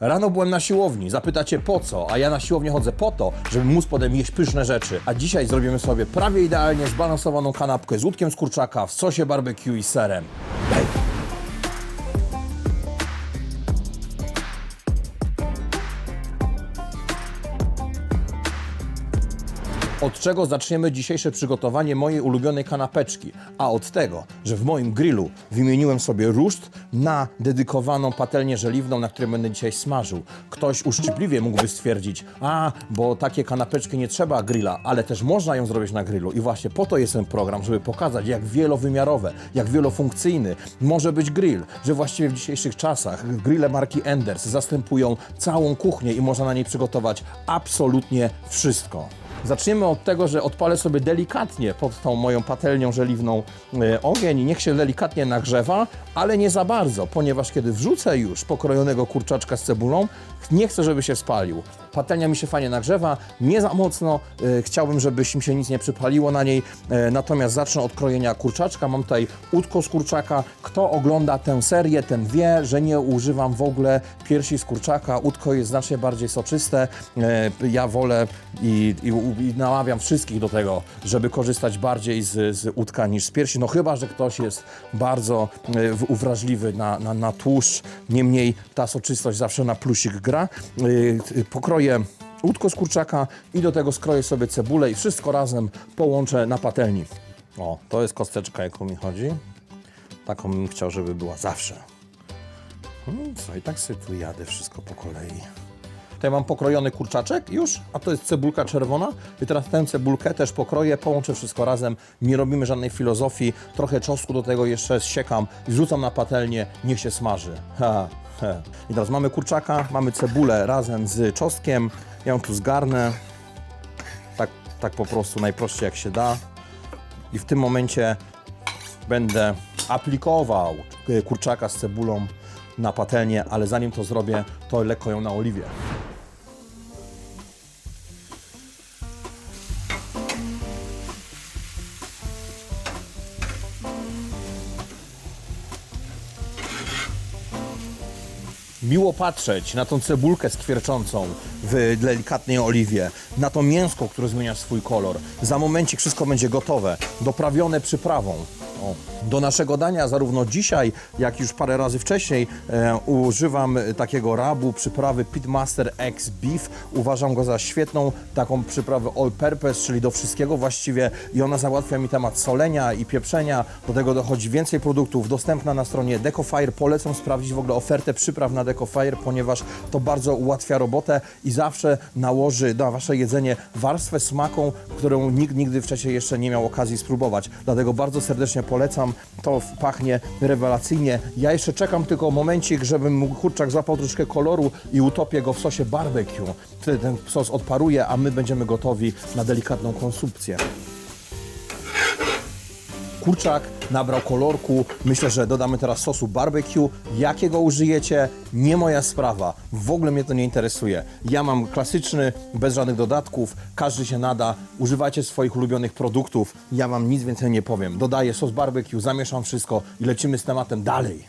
Rano byłem na siłowni, zapytacie po co, a ja na siłownię chodzę po to, żeby móc potem jeść pyszne rzeczy. A dzisiaj zrobimy sobie prawie idealnie zbalansowaną kanapkę z łódkiem z kurczaka w sosie barbecue i serem. Od czego zaczniemy dzisiejsze przygotowanie mojej ulubionej kanapeczki? A od tego, że w moim grillu wymieniłem sobie ruszt na dedykowaną patelnię żeliwną, na której będę dzisiaj smażył. Ktoś uszczypliwie mógłby stwierdzić, a, bo takie kanapeczki nie trzeba grilla, ale też można ją zrobić na grillu. I właśnie po to jest ten program, żeby pokazać, jak wielowymiarowe, jak wielofunkcyjny może być grill, że właściwie w dzisiejszych czasach grille marki Enders zastępują całą kuchnię i można na niej przygotować absolutnie wszystko. Zaczniemy od tego, że odpalę sobie delikatnie pod tą moją patelnią żeliwną e, ogień i niech się delikatnie nagrzewa, ale nie za bardzo, ponieważ kiedy wrzucę już pokrojonego kurczaczka z cebulą, nie chcę, żeby się spalił. Patelnia mi się fajnie nagrzewa, nie za mocno, e, chciałbym, żeby mi się nic nie przypaliło na niej, e, natomiast zacznę od krojenia kurczaczka. Mam tutaj udko z kurczaka. Kto ogląda tę serię, ten wie, że nie używam w ogóle piersi z kurczaka. Udko jest znacznie bardziej soczyste. Ja wolę i, i, i namawiam wszystkich do tego, żeby korzystać bardziej z, z udka niż z piersi. No chyba, że ktoś jest bardzo uwrażliwy na, na, na tłuszcz. Niemniej ta soczystość zawsze na plusik gra. E, e, Pokroję udko z kurczaka i do tego skroję sobie cebulę i wszystko razem połączę na patelni. O, to jest kosteczka, jaką mi chodzi. Taką bym chciał, żeby była zawsze. Hmm, co, i tak sobie tu jadę wszystko po kolei. Tutaj mam pokrojony kurczaczek już, a to jest cebulka czerwona. I teraz tę cebulkę też pokroję, połączę wszystko razem. Nie robimy żadnej filozofii. Trochę czosnku do tego jeszcze zsiekam i wrzucam na patelnię, niech się smaży. Ha, he. I teraz mamy kurczaka, mamy cebulę razem z czosnkiem. Ja ją tu zgarnę. Tak, tak po prostu najprościej jak się da. I w tym momencie będę aplikował e, kurczaka z cebulą na patelnię, ale zanim to zrobię, to lekko ją na oliwie. Miło patrzeć na tą cebulkę skwierczącą w delikatnej oliwie, na to mięsko, które zmienia swój kolor. Za momencik wszystko będzie gotowe, doprawione przyprawą. O. Do naszego dania zarówno dzisiaj, jak już parę razy wcześniej e, używam takiego rabu, przyprawy Pitmaster X Beef. Uważam go za świetną taką przyprawę all purpose, czyli do wszystkiego właściwie i ona załatwia mi temat solenia i pieprzenia. Do tego dochodzi więcej produktów, dostępna na stronie Decofire. Polecam sprawdzić w ogóle ofertę przypraw na Decofire, ponieważ to bardzo ułatwia robotę i zawsze nałoży na wasze jedzenie warstwę smaką, którą nikt nigdy wcześniej jeszcze nie miał okazji spróbować. Dlatego bardzo serdecznie polecam. To pachnie rewelacyjnie. Ja jeszcze czekam tylko momencik, żebym mógł kurczak złapał troszkę koloru i utopię go w sosie barbecue. Wtedy ten sos odparuje, a my będziemy gotowi na delikatną konsumpcję. Kurczak nabrał kolorku. Myślę, że dodamy teraz sosu barbecue. Jakiego użyjecie? Nie moja sprawa. W ogóle mnie to nie interesuje. Ja mam klasyczny, bez żadnych dodatków. Każdy się nada. Używajcie swoich ulubionych produktów. Ja wam nic więcej nie powiem. Dodaję sos barbecue, zamieszam wszystko i lecimy z tematem dalej.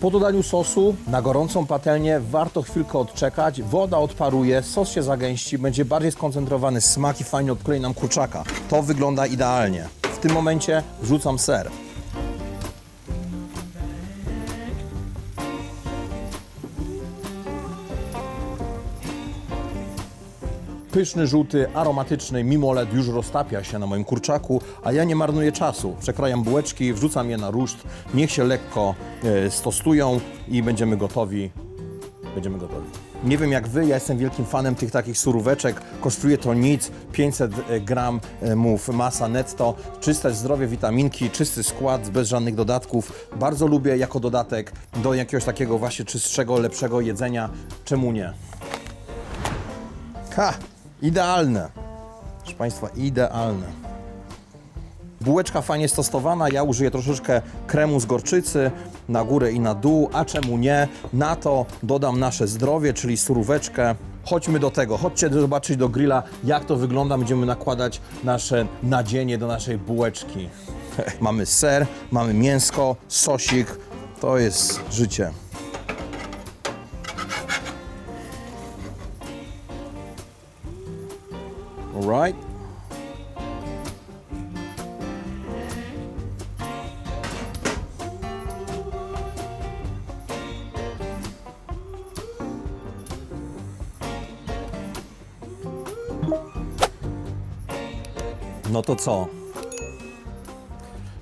Po dodaniu sosu na gorącą patelnię warto chwilkę odczekać, woda odparuje, sos się zagęści, będzie bardziej skoncentrowany smak i fajnie odklei nam kurczaka. To wygląda idealnie. W tym momencie wrzucam ser. Pyszny, żółty, aromatyczny mimolet już roztapia się na moim kurczaku, a ja nie marnuję czasu. Przekrajam bułeczki, wrzucam je na ruszt, niech się lekko e, stostują i będziemy gotowi. Będziemy gotowi. Nie wiem jak wy, ja jestem wielkim fanem tych takich suróweczek. Kosztuje to nic, 500 gram e, mów masa netto, czyste zdrowie, witaminki, czysty skład, bez żadnych dodatków. Bardzo lubię jako dodatek do jakiegoś takiego właśnie czystszego, lepszego jedzenia. Czemu nie? Ha! Idealne. Proszę Państwa, idealne. Bułeczka fajnie stosowana, ja użyję troszeczkę kremu z gorczycy na górę i na dół, a czemu nie? Na to dodam nasze zdrowie, czyli suróweczkę. chodźmy do tego. Chodźcie zobaczyć do grilla, jak to wygląda. Będziemy nakładać nasze nadzienie do naszej bułeczki. mamy ser, mamy mięsko, sosik. To jest życie. Alright. No to co?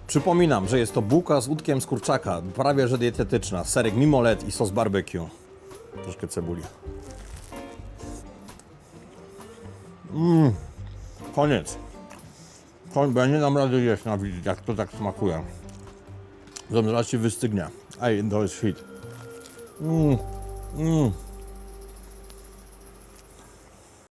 Przypominam, że jest to bułka z łódkiem z kurczaka, prawie że dietetyczna, serek mimolet i sos barbecue. Troszkę cebuli. Mmm, koniec. Koniec, bo ja nie dam rady jeść, na widzieć, jak to tak smakuje. Zaraz się wystygnie. Ej, to jest hit. Mmm, mmm.